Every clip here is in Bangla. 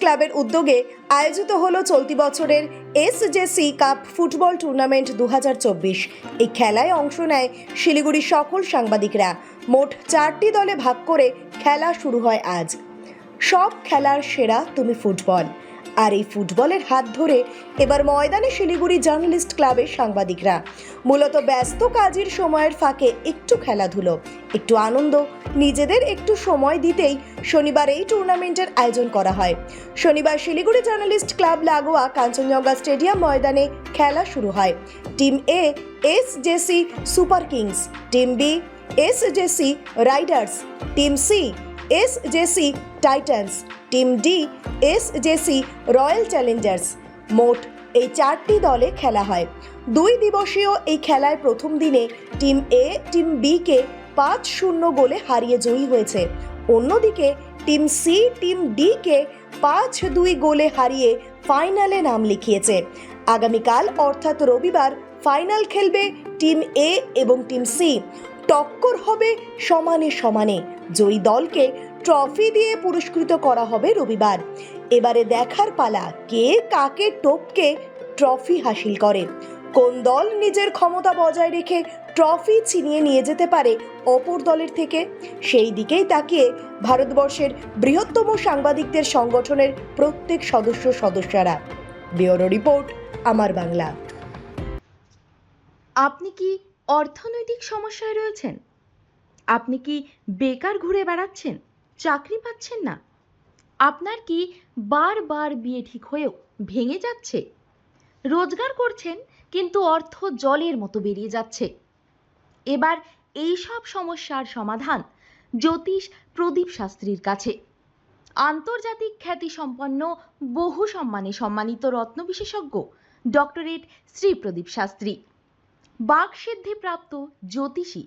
ক্লাবের উদ্যোগে আয়োজিত হলো চলতি বছরের এসজেসি কাপ ফুটবল টুর্নামেন্ট দু হাজার চব্বিশ। এই খেলায় অংশ নেয় শিলিগুড়ির সকল সাংবাদিকরা। মোট চারটি দলে ভাগ করে খেলা শুরু হয় আজ। সব খেলার সেরা তুমি ফুটবল। আর এই ফুটবলের হাত ধরে এবার ময়দানে শিলিগুড়ি জার্নালিস্ট ক্লাবের সাংবাদিকরা। মূলত ব্যস্ত কাজের সময়ের ফাঁকে একটু খেলাধুলো, একটু আনন্দ, নিজেদের একটু সময় দিতেই শনিবার এই টুর্নামেন্টের আয়োজন করা হয়। শনিবার শিলিগুড়ি জার্নালিস্ট ক্লাব লাগোয়া কাঞ্চনজঙ্ঘা স্টেডিয়াম ময়দানে খেলা শুরু হয়। Team A, S JC super kings, team B, S JC riders, team C S JC titans, team D S JC royal challengers. মোট এই চারটি দলে খেলা হয়। দুই দিবসীয় এই খেলায় প্রথম দিনে টিম এ, টিম বি কে পাঁচ শূন্য গোলে হারিয়ে জয়ী হয়েছে। অন্যদিকে টিম সি, টিম ডি কে পাঁচ দুই গোলে হারিয়ে ফাইনালে নাম লিখিয়েছে। আগামীকাল, অর্থাৎ রবিবার, ফাইনাল খেলবে টিম এ এবং টিম সি। টক্কর হবে সমানে সমানে। জয়ী দলকে ট্রফি দিয়ে পুরস্কৃত করা হবে রবিবার। এবারে দেখার পালা, কে কাকে টপকে ট্রফি হাসিল করে? কোন দল নিজের ক্ষমতা বজায় রেখে ট্রফি ছিনিয়ে নিয়ে যেতে পারে অপর দলের থেকে? সেই দিকেই তাকিয়ে ভারতবর্ষের বৃহত্তম সাংবাদিকদের সংগঠনের প্রত্যেক সদস্য সদস্যরা। ব্যুরো রিপোর্ট, আমার বাংলা। আপনি কি অর্থনৈতিক সমস্যায় রয়েছেন? আপনি কি বেকার ঘুরে বেড়াচ্ছেন? চাকরি পাচ্ছেন না। আপনার কি বারবার বিয়ে ঠিক হয়েও ভেঙে যাচ্ছে? রোজগার করছেন, কিন্তু অর্থ জলের মতো বেরিয়ে যাচ্ছে। এবার এই সব সমস্যার সমাধান জ্যোতিষ প্রদীপ শাস্ত্রীর কাছে। আন্তর্জাতিক খ্যাতিসম্পন্ন, বহু সম্মানে সম্মানিত রত্ন বিশেষজ্ঞ ডক্টরেট শ্রী প্রদীপ শাস্ত্রী। বাকসিদ্ধিপ্রাপ্ত জ্যোতিষী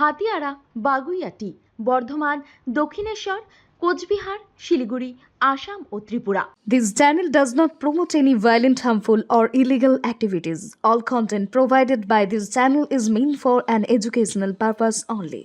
হাতিয়াড়া বাগুইয়াটি বর্ধমান দক্ষিণেশ্বর কোচবিহার শিলিগুড়ি আসাম ও Tripura This channel does not promote any violent, harmful, or illegal activities. All content provided by this channel is meant for an educational purpose only.